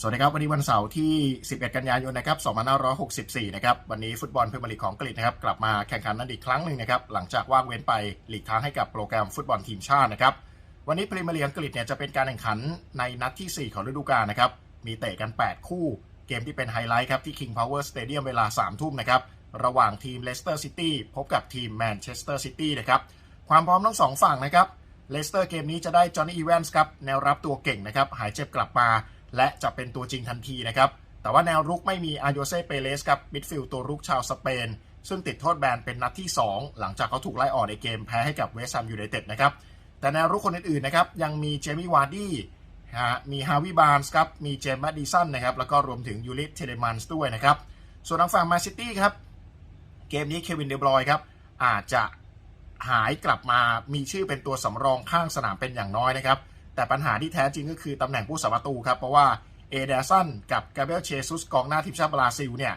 สวัสดีครับ วันนี้วันเสาร์ที่ 11 กันยายนนะครับ2564 นะครับ วันนี้ฟุตบอลพรีเมียร์ลีกของอังกฤษนะครับ กลับมาแข่งขันนั้นอีกครั้งหนึ่งนะครับ หลังจากว่างเว้นไปหลีกทางให้กับโปรแกรมฟุตบอลทีมชาตินะครับ วันนี้พรีเมียร์ลีกอังกฤษเนี่ยจะเป็นการแข่งขันในนัดที่ 4 ของฤดูกาลนะครับ มีเตะกัน 8 คู่ เกมที่เป็นไฮไลท์ครับที่ King Power Stadium เวลา 3 ทุ่มนะครับ ระหว่างทีมเลสเตอร์ซิตี้พบกับทีมแมนเชสเตอร์ซิตี้นะครับ ความพร้อมทั้งสองฝั่งนะครับ เลสเตอร์เกมนี้จะได้จอห์นนี่อีแวนส์ครับ แนวรับตัวเก่งนะครับ หายเจ็บกลับมา และจะเป็นตัวจริงทันทีนะครับ แต่ว่าแนวรุกไม่มีอาโยเซ่เปเรสครับมิดฟิลด์ตัวรุกชาวสเปน ซึ่งติดโทษแบนเป็นนัดที่ 2 หลังจากเขาถูกไล่ออกในเกมแพ้ให้กับเวสต์แฮมยูไนเต็ดนะครับ แต่แนวรุกคนอื่นๆนะครับยังมีเจมี่วาร์ดี้ฮะมีฮาวิบาร์นส์ครับมีเจมส์แมดดิสันนะครับแล้วก็รวมถึงยูริสเทเลมันส์ด้วยนะครับ ส่วนทางฝั่งแมนซิตี้ครับเกมนี้เควินเดบรอยครับอาจจะหายกลับมามีชื่อเป็นตัวสำรองข้างสนามเป็นอย่างน้อยนะครับ แต่ปัญหาที่แท้จริงก็คือตำแหน่งผู้สาประตูครับ เพราะว่าเอเดสันกับกาเบรียลเชซุสกองหน้าทีมชาติบราซิลเนี่ย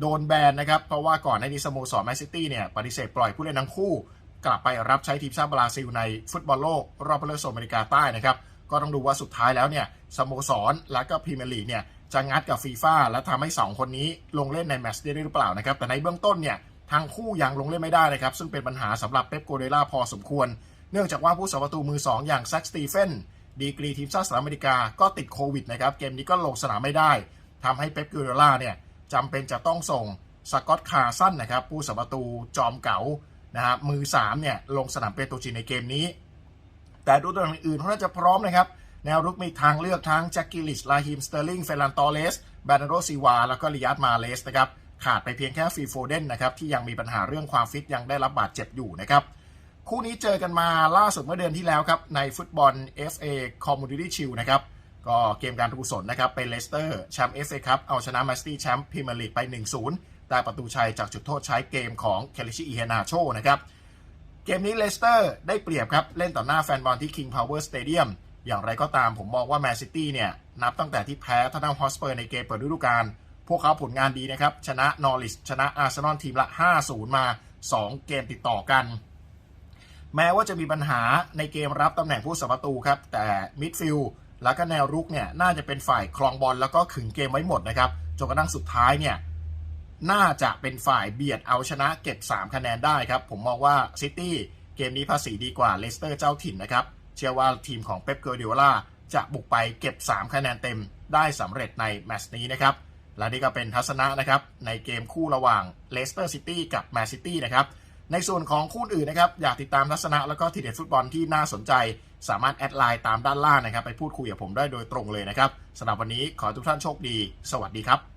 โดนแบนนะครับ เพราะว่าก่อนในนี้สโมสรแมนซิตี้เนี่ยปฏิเสธปล่อยผู้เล่นทั้งคู่ กลับไปรับใช้ทีมชาติบราซิลในฟุตบอลโลกรอบคัดเลือกโซนอเมริกาใต้นะครับก็ต้องดูว่าสุดท้ายแล้วเนี่ยสโมสรและก็พรีเมียร์ลีกเนี่ยจะงัดกับฟีฟ่าและทำให้ 2 คนนี้ลงเล่นในแมตช์ได้หรือเปล่านะครับ แต่ในเบื้องต้นเนี่ยทั้งคู่ยังลงเล่นไม่ได้นะครับ ซึ่งเป็นปัญหาสำหรับเป๊ปโกเดล่าพอสมควร เนื่องจากว่าผู้สาประตูมือ 2 อย่างแซ็กสตีเฟน ดีกรีทีมชาติสหรัฐอเมริกาก็ติดโควิดนะครับ เกมนี้ก็ลงสนามไม่ได้ทำให้เป๊ปโกเดล่าเนี่ยจำเป็นจะต้องส่งสกอตคาร์สันนะครับ ผู้สาประตูจอมเก๋านะฮะมือ3เนี่ยลงสนามเป็นตัวจริงในเกมนี้ แต่ดูตัวอื่นๆเขาน่าจะพร้อมนะครับ แนวรุกมีทางเลือกทั้งแจ็คกิลิชลาฮิมสเตอร์ลิงเฟลันตอเลสแบนโดซีวา แล้วก็ลิยัตมาเลสนะครับขาดไปเพียงแค่ฟีโฟเดนนะครับที่ยังมีปัญหาเรื่องความฟิตยังได้รับบาดเจ็บอยู่นะครับ คู่นี้เจอกันมาล่าสุดเมื่อเดือนที่แล้วครับ ในฟุตบอล FA Community Shield นะครับ ก็เกมการกุศลนะครับ เป็นเลสเตอร์แชมป์ FA ครับเอาชนะมาสตี้แชมป์พรีเมียร์ลีกไป 1-0 ได้ประตูชัยจากจุดโทษใช้เกมของเคลิชิอีเฮนาโชนะครับเกมนี้เลสเตอร์ได้เปรียบครับ เล่นต่อหน้าแฟนบอลที่ King Power Stadium อย่างไรก็ตามผมมองว่าแมนซิตี้เนี่ย นับตั้งแต่ที่แพ้ทันนัมฮอสเปอร์ในเกมเปิดฤดูกาลพวกเขาผลงานดีนะครับ ชนะนอริสชนะอาร์เซนอลทีมละ 5-0 มา 2 เกมติดต่อกัน แม้ว่าจะมีปัญหาในเกมรับตำแหน่งผู้สาประตูครับ แต่มิดฟิลด์แล้วก็แนวรุกเนี่ยน่าจะเป็นฝ่ายครองบอลแล้วก็ขึงเกมไว้หมดนะครับจนกระทั่งสุดท้ายเนี่ยน่าจะเป็นฝ่ายเบียดเอาชนะเก็บ 3 คะแนนได้ครับ ผมมองว่าซิตี้เกมนี้ภาษีดีกว่าเลสเตอร์เจ้าถิ่นนะครับ เชื่อว่าทีมของเป๊ปเกอร์ดิโอล่าจะบุกไปเก็บ 3 คะแนนเต็มได้สำเร็จในแมตช์นี้นะครับ และนี่ก็เป็นทัศนะนะครับ ในเกมคู่ระหว่างเลสเตอร์ซิตี้กับแมนซิตี้นะครับ ในส่วนของคู่อื่นนะครับ อยากติดตามลักษณะแล้วก็ทีเด็ดฟุตบอลที่น่าสนใจ สามารถแอดไลน์ตามด้านล่างนะครับ ไปพูดคุยกับผมได้โดยตรงเลยนะครับสำหรับวันนี้ขอทุกท่านโชคดี สวัสดีครับ